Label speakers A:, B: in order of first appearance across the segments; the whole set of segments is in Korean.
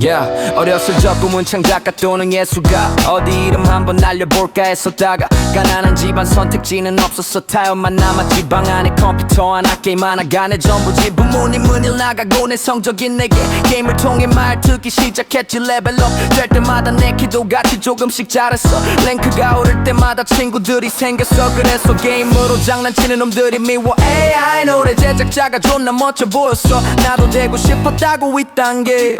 A: Yeah, 어렸을 적 꿈은 창작가 또는 예술가. 어디 이름 한번 날려볼까 했었다가. 가난한 집안 선택지는 없었어 타협만 남았지 방 안에 컴퓨터 하나 게임 하나 가네 전부 지 부모님 은 일 나가고 내 성적인 내게 게임을 통해 말 듣기 시작했지. 레벨업 될 때마다 내 키도 같이 조금씩 자랐어. 랭크가 오를 때마다 친구들이 생겼어. 그래서 게임으로 장난치는 놈들이 미워. AI 노래 제작자가 존나 멋져 보였어. 나도 되고 싶었다고 이딴 게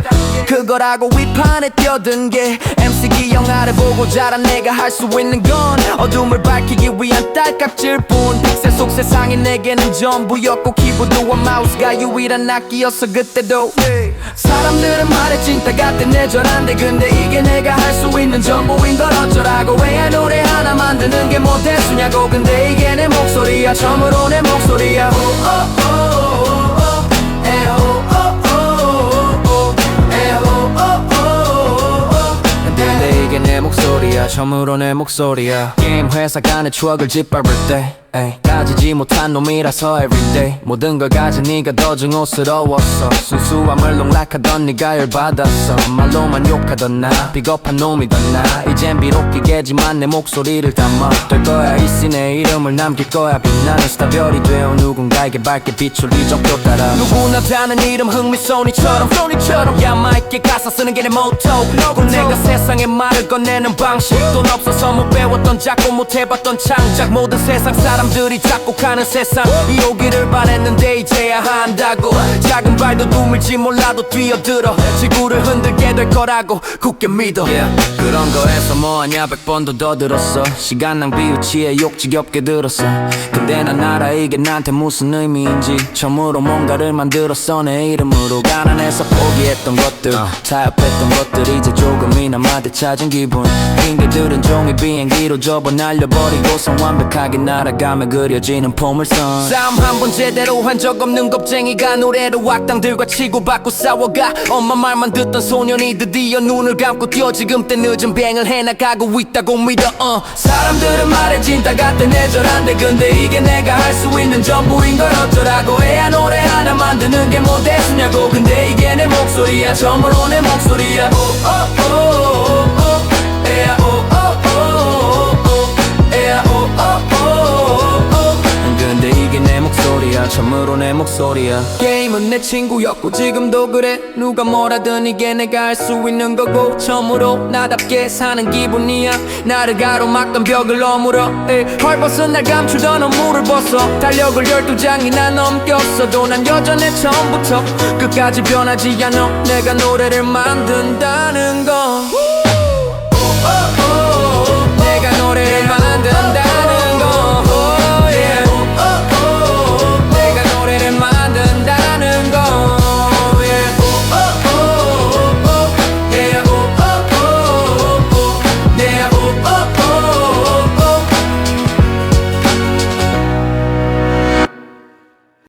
A: 그 거라고 위판에 뛰어든 게 MC 기영 아래 보고 자란 내가 할 수 있는 건 어둠을 밝히기 위한 딸깍질 뿐. 픽셀 속 세상이 내게는 전부였고 키보드와 마우스가 유일한 악기였어 그때도. 사람들은 말했지 다 같대 내절한데 근데 이게 내가 할 수 있는 전부인 걸 어쩌라고 왜 노래 하나 만드는 게뭐 대수냐고. 근데 이게 내 목소리야 처음으로 내 목소리야. 근데 처음으로 내 목소리야. 게임 회사 간의 추억을 짓밟을 때 에이, 가지지 못한 놈이라서 everyday. 모든 걸 가진 네가 더 증오스러웠어. 순수함을 농락하던 네가 열받았어. 말로만 욕하던 나 비겁한 놈이던 나. 이젠 비록 기계지만 내 목소리를 담아 될 거야. 이씨 내 이름을 남길 거야. 빛나는 스타별이 되어 누군가에게 밝게 빛을 이 정도 따라. 누구나 다는 이름 흥미소니처럼 소니처럼 야마 있게 가사 쓰는 게 내 모토. 고 내가 세상에 말을 꺼내는 방식. 돈 없어서 못 배웠던 작고 못 해봤던 창작. 모든 세상 사람들이 작곡하는 세상. 이 오기를 바랬는데 이제야 한다고. 작은 발도 드물지 몰라도 뛰어들어. 지구를 흔들게 될 거라고 굳게 믿어. 그런 거에서 뭐하냐 백 번도 더 들었어. 시간 낭비 유치에 욕 지겹게 들었어. 근데 난 알아 이게 나한테 무슨 의미인지 처음으로 뭔가를 만들었어 내 이름으로 가난해서 포기했던 것들 타협했던 것들 이제 조금이나마 되찾은 기분. 핑계들은 종이 비행기로 접어 날려버리고선 완벽하게 날아가며 그려지는 포물선. 싸움 한 번 제대로 한 적 없는 겁쟁이가 노래로 악당들과 치고받고 싸워가 엄마 말만 듣던 소년이 드디어 눈을 감고 뛰어 지금 때 늦은 비행을 해나가고 있다고 믿어 어. 사람들은 말해진 다 같대 내절한데 근데 이게 내가 할 수 있는 전부인 걸 어쩌라고 해야 노래 하나 만드는 게뭐 대수냐고. 근데 이게 내 목소리야. 처음으로 내 목소리야. 오 오오오오 처음으로 내 목소리야. 게임은 내 친구였고 지금도 그래. 누가 뭐라든 이게 내가 할 수 있는 거고. 처음으로 나답게 사는 기분이야. 나를 가로막던 벽을 넘으러 에, 헐벗은 날 감추던 업무를 벗어. 달력을 열두 장이나 넘겼어도 난 여전해 처음부터 끝까지 변하지 않아. 내가 노래를 만든다는 건